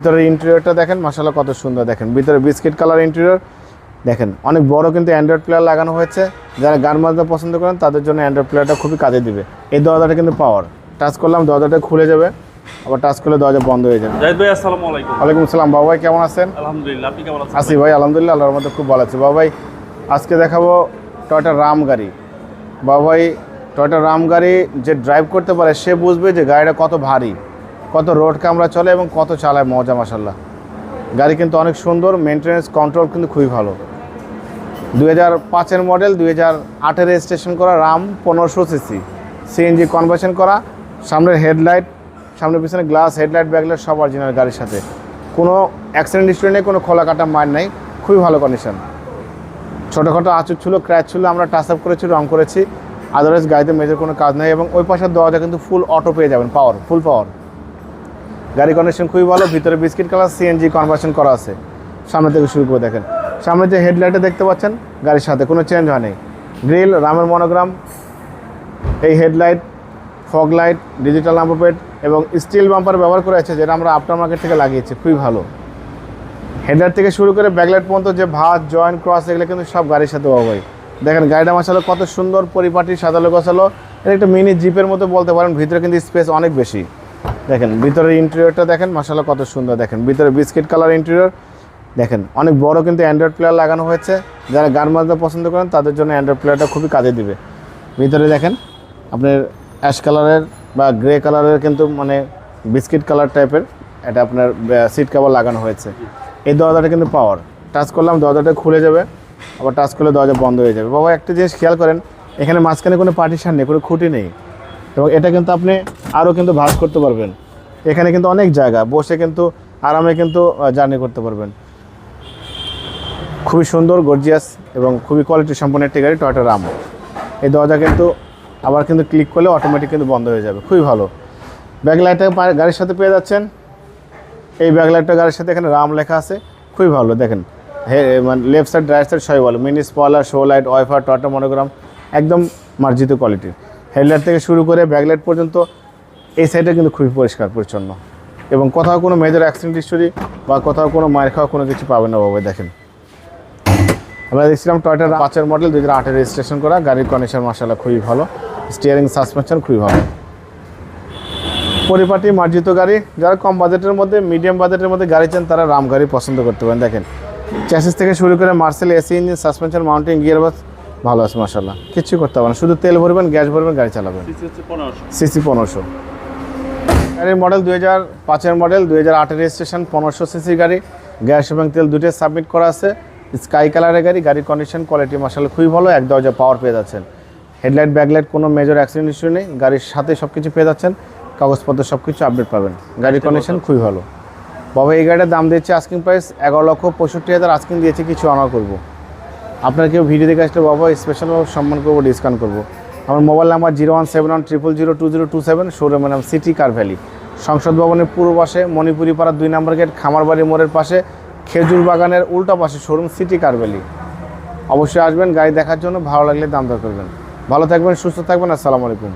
ভিতরের ইন্টেরিয়রটা দেখেন মাসাল্লাহ কত সুন্দর দেখেন। ভিতরে বিস্কিট কালার ইন্টেরিয়র দেখেন অনেক বড় কিন্তু অ্যান্ড্রয়েড প্লেয়ার লাগানো হয়েছে। যারা গান বাজনা পছন্দ করেন তাদের জন্য অ্যান্ড্রয়েড প্লেয়ারটা খুবই কাজে দিবে। এই দরজাটা কিন্তু পাওয়ার টাচ করলাম দরজাটা খুলে যাবে। আবার টাচ করলে দরজা বন্ধ হয়ে যাবে। জাহিদ ভাই আসসালামু আলাইকুম। ওয়ালাইকুম আসসালাম। বাবা ভাই কেমন আছেন? আলহামদুলিল্লাহ আপনি কেমন আছেন? আসি ভাই আলহামদুলিল্লাহ আল্লাহর মধ্যে খুব ভালো আছি। বাবা ভাই আজকে দেখাবো টয়টা রাম গাড়ি। বাবা ভাই টয়টা রাম গাড়ি যে ড্রাইভ করতে পারে সে বুঝবে যে গাড়িটা কত ভারী। কত রোড কামরা চলে এবং কত চালায় মজা মাসাল্লাহ গাড়ি কিন্তু অনেক সুন্দর মেনটেন্যান্স কন্ট্রোল কিন্তু খুবই ভালো। দুই হাজার পাঁচের মডেল দুই হাজার আটের রেজিস্ট্রেশন করা রাম পনেরোশো সিসি সিএনজি কনভার্সন করা, সামনের হেডলাইট সামনের পিছনে গ্লাস হেডলাইট ব্যাকলাইট সব অরিজিনাল গাড়ির সাথে। কোনো অ্যাক্সিডেন্ট হিস্ট্রি নেই, কোনো খোলা কাটা মার নেই, খুবই ভালো কন্ডিশন ছোটোখাটো আঁচুর ছিল ক্র্যাচ ছিল, আমরা টাচ আপ করেছি রং করেছি। আদারওয়াইজ গাড়িতে মেজর কোনো কাজ নেই এবং ওই পাশের দরজা কিন্তু ফুল অটো পেয়ে যাবেন পাওয়ার ফুল পাওয়ার গাড়ি কন্ডিশন খুবই ভালো, ভিতরে বিস্কিট কালার সিএনজি কনভার্সন করা আছে। সামনে থেকে শুরু করে দেখেন। সামনে যে হেডলাইটে দেখতে পাচ্ছেন, গাড়ির সাথে কোনো চেঞ্জ হয়নি গ্রিল রামের মনোগ্রাম এই headlight fog light digital number plate এবং স্টিল বাম্পার ব্যবহার করে আছে, যেটা আমরা আফটার মার্কেট থেকে লাগিয়েছি, খুবই ভালো। হেডলাইট থেকে শুরু করে ব্যাকলাইট পর্যন্ত যে ভাত জয়েন্ট ক্রস এগুলো কিন্তু সব গাড়ির সাথে পাবো দেখেন, গাড়িটা মাসালো কত সুন্দর পরিপাটি সাজালো গোছালো। এটা একটা মিনি জিপের মতো বলতে পারেন, ভিতরে কিন্তু স্পেস অনেক বেশি। দেখেন, ভিতরের ইন্টেরিয়রটা দেখেন মাসাল্লাহ কত সুন্দর দেখেন। ভিতরে বিস্কিট কালার ইন্টেরিয়র দেখেন, অনেক বড় কিন্তু অ্যান্ড্রয়েড প্লেয়ার লাগানো হয়েছে। যারা গান বাজনা পছন্দ করেন, তাদের জন্য অ্যান্ড্রয়েড প্লেয়ারটা খুবই কাজে দিবে। ভিতরে দেখেন, আপনার অ্যাশ কালারের বা গ্রে কালারের কিন্তু মানে বিস্কিট কালার টাইপের এটা আপনার সিট কাভার লাগানো হয়েছে। এই দরজাটা কিন্তু পাওয়ার টাচ করলাম, দরজাটা খুলে যাবে। আবার টাচ করলে দরজা বন্ধ হয়ে যাবে। বাবা, একটা জিনিস খেয়াল করেন, এখানে মাঝখানে কোনো পার্টিশন নেই, কোনো খুঁটি নেই। এবং এটা কিন্তু আপনি আরও কিন্তু ভাঁজ করতে পারবেন। এখানে কিন্তু অনেক জায়গা, বসে কিন্তু আরামে কিন্তু জার্নি করতে পারবেন। খুবই সুন্দর গর্জিয়াস এবং খুবই কোয়ালিটি সম্পন্ন একটি গাড়ি টয়টা রাম এই দরজা কিন্তু আবার কিন্তু ক্লিক করলে অটোমেটিক কিন্তু বন্ধ হয়ে যাবে। খুবই ভালো। ব্যাকলাইটটা গাড়ির সাথে পেয়ে যাচ্ছেন। এই ব্যাকলাইটটা গাড়ির সাথে এখানে রাম লেখা আছে। খুবই ভালো, দেখেন। হে মানে লেফট সাইড রাইট সাইড সবই ভালো। Mini spoiler show light wiper Toyota monogram একদম মার্জিত কোয়ালিটির হেডলাইট থেকে শুরু করে ব্যাকলাইট পর্যন্ত এই সাইডে কিন্তু খুবই পরিষ্কার, পরিচ্ছন্ন। এবং কোথাও কোনো মেজর অ্যাক্সিডেন্ট হিস্টোরি বা কোথাও কোনো মায়ের খাওয়া কোনো কিছু পাবেন না বাবা, দেখেন। আমরা দেখছিলাম টয়টা পাঁচের মডেল দুই হাজার রেজিস্ট্রেশন করা, গাড়ির কন্ডিশন মাসাল্লাহ খুবই ভালো স্টিয়ারিং সাসপেনশন খুবই ভালো। পরিপাটি মার্জিত গাড়ি, যারা কম বাজেটের মধ্যে মিডিয়াম বাজেটের মধ্যে গাড়ি চান, তারা রাম গাড়ি পছন্দ করতে পারেন, দেখেন। চ্যাসিস থেকে শুরু করে মার্সেল এসি ইঞ্জিন সাসপেনশন গিয়ার বাস ভালো আছে মাসাল্লাহ কিচ্ছু করতে পারেন শুধু তেল ভরবেন গ্যাস ভরবেন গাড়ি চালাবেন। সিসি পনেরোশো। গাড়ির মডেল দুই হাজার পাঁচের মডেল দুই হাজার আটের রেজিস্ট্রেশন পনেরোশো সিসি গাড়ি। গ্যাস এবং তেল দুটোই সাবমিট করা আছে। স্কাই কালারের গাড়ি গাড়ির কন্ডিশন কোয়ালিটি মাসাল্লাহ খুবই ভালো এক দরজা পাওয়ার পেয়ে যাচ্ছেন। হেডলাইট ব্যাকলাইট কোনো মেজর অ্যাক্সিডেন্ট ইস্যু নেই। গাড়ির সাথে সব কিছু পেয়ে যাচ্ছেন। কাগজপত্র সব কিছু আপডেট পাবেন। গাড়ির কন্ডিশন খুবই ভালো। বাবা এই গাড়িটার দাম দিচ্ছে আস্কিং প্রাইস এগারো লক্ষ পঁয়ষট্টি হাজার। আস্কিং দিয়েছে কিছু অনার করব। আপনার কেউ ভিডিও দেখে আসলে বাবা স্পেশালভাবে সম্মান করব ডিসকাউন্ট করব। আমার mobile number zero one seven one triple zero two zero two seven শোরুমের নাম সিটি কার ভ্যালি সংসদ ভবনের পূর্ব পাশে মণিপুরি পাড়ার দুই নম্বর গেট, খামারবাড়ি মোড়ের পাশে খেজুর বাগানের উল্টা পাশে শোরুম সিটি কার ভ্যালি অবশ্যই আসবেন, গাড়ি দেখার জন্য ভালো লাগলে দাম দর করবেন। ভালো থাকবেন, সুস্থ থাকবেন, আসসালামু আলাইকুম।